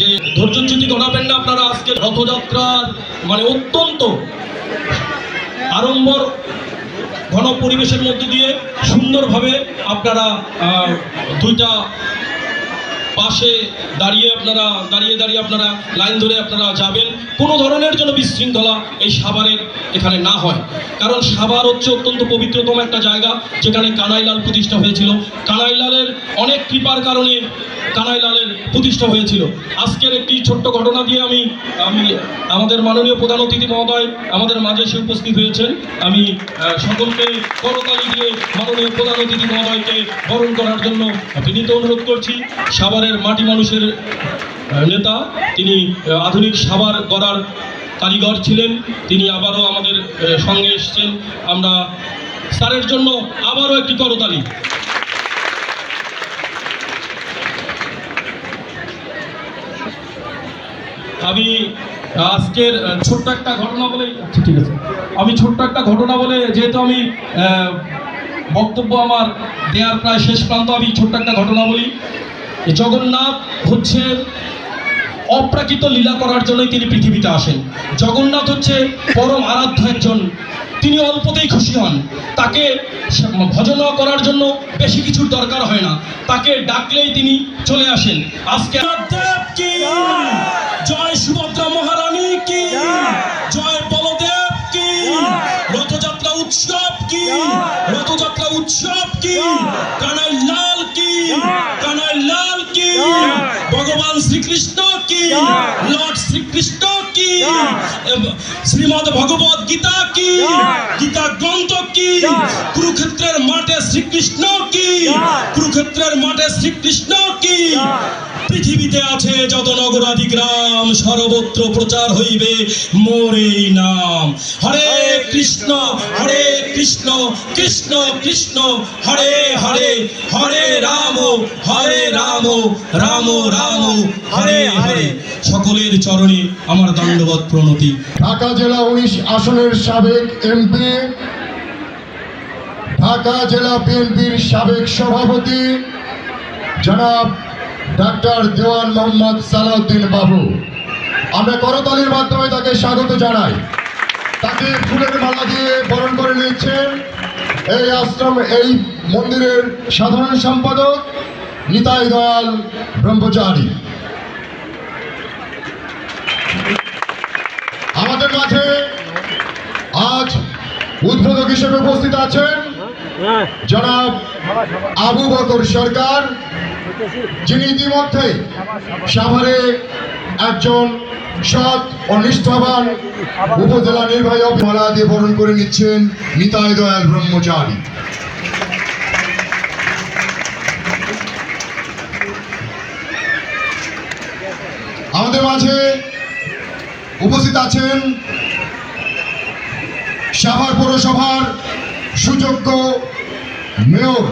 যে ধৈর্যচ্যুতি ঘটাবেন না আপনারা আজকে রথযাত্রার মানে অত্যন্ত আড়ম্বর ঘন পরিবেশের মধ্যে দিয়ে সুন্দরভাবে আপনারা দুইটা পাশে দাঁড়িয়ে আপনারা, দাঁড়িয়ে দাঁড়িয়ে আপনারা, লাইন ধরে আপনারা যাবেন। কোনো ধরনের যেন বিশৃঙ্খলা এই সাভারের এখানে না হয়। কারণ সাভার হচ্ছে অত্যন্ত পবিত্রতম একটা জায়গা, যেখানে কানাইলাল প্রতিষ্ঠা হয়েছিল। কানাইলালের অনেক কৃপার কারণে কানাইলালের প্রতিষ্ঠা হয়েছিল। আজকের একটি ছোট্ট ঘটনা দিয়ে আমি আমি আমাদের মাননীয় প্রধান অতিথি মহোদয় আমাদের মাঝে এসে উপস্থিত হয়েছেন। আমি সকলকে করতালি দিয়ে মাননীয় প্রধান অতিথি মহোদয়কে বরণ করার জন্য বিনীত অনুরোধ করছি। সাভারের মাটি মানুষের নেতা। তিনি আধুনিক সাভার গড়ার কারিগর ছিলেন। তিনি আবারও আমাদের সঙ্গে এসেছেন। আমরা স্যারের জন্য আবারও একটি করতালি। আমি আজকের ছোট্ট একটা ঘটনা বলে আচ্ছা ঠিক আছে। আমি ছোট্ট একটা ঘটনা বলে, যেহেতু আমি বক্তব্য আমার দেওয়ার প্রায় শেষ প্রান্ত, আমি ছোট্ট একটা ঘটনা বলি। জগন্নাথ হচ্ছে অপ্রাকৃত লীলা করার জন্যই তিনি পৃথিবীতে আসেন। জগন্নাথ হচ্ছে পরম আরাধ্য একজন তিনি অল্পতেই খুশি হন। তাকে ভজনা করার জন্য বেশি কিছুর দরকার হয় না। তাকে ডাকলেই তিনি চলে আসেন। আজকে জয় সুভদ্রা মহারানী কি? জয় বলদেব কি? রথযাত্রা উৎসব কি? রথযাত্রা উৎসব কি? কানাই শ্রীকৃষ্ণ কি? লর্ড শ্রীকৃষ্ণ কি? শ্রীমদ ভগবত গীতা কি? গীতা গ্রন্থ কি? কুরুক্ষেত্রের মাঠে শ্রীকৃষ্ণ কি? কুরুক্ষেত্রের মাঠে শ্রীকৃষ্ণ কি? পৃথিবীতে আছে যত নগরাদি গ্রাম, সর্বত্র প্রচার হইবে মোর এই নাম। হরে কৃষ্ণ হরে কৃষ্ণ কৃষ্ণ কৃষ্ণ, হরে হরে হরে রাম হরে রাম রাম রাম, হরে হরে। সকলের চরণে আমার দণ্ডবত প্রণতি। ঢাকা জেলা উনিশ আসনের সাবেক এমপি, ঢাকা জেলা বিএনপির সাবেক সভাপতি, জনাব ডাক্তার দেওয়ান মোহাম্মদ সালাউদ্দিন বাবু। আমরা করতালির মাধ্যমে তাকে স্বাগত জানাই। তাকে ফুলের মালা দিয়ে বরণ করে নিচ্ছেন এই আশ্রম, এই মন্দিরের সাধারণ সম্পাদক নিতাই দয়াল ব্রহ্মচারী। আমাদের মাঝে আজ উদ্বোধক হিসেবে উপস্থিত আছেন জনাব আবু বকর সরকার, যিনি ইতিমধ্যে সাভারে একজন সৎ ও নিষ্ঠাবান উপজেলা নির্বাহী মালা দিয়ে বরণ করে নিচ্ছেন নিতাই দয়াল ব্রহ্মচারী। আমাদের মাঝে উপস্থিত আছেন সাভার পৌরসভার সুযোগ্য মেয়র,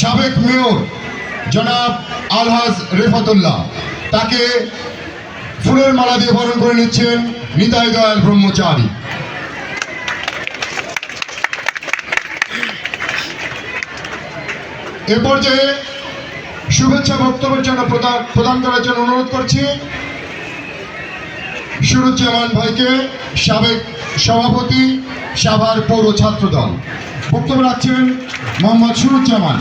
সাবেক মেয়র, জনাব আলহাজ রেফাতুল্লাহ। তাকে ফুলের মালা দিয়ে বরণ করে নিচ্ছেন নিতাই দয়াল ব্রহ্মচারী। এ পর্যায়ে শুভেচ্ছা বক্তব্যের জন্য প্রদান করার জন্য অনুরোধ করছি। সুরুজ্জামান ভাইকে সাবেক সভাপতি, সাভার পৌর ছাত্র দল বক্তব্য রাখছেন মোহাম্মদ সুরুজ্জামান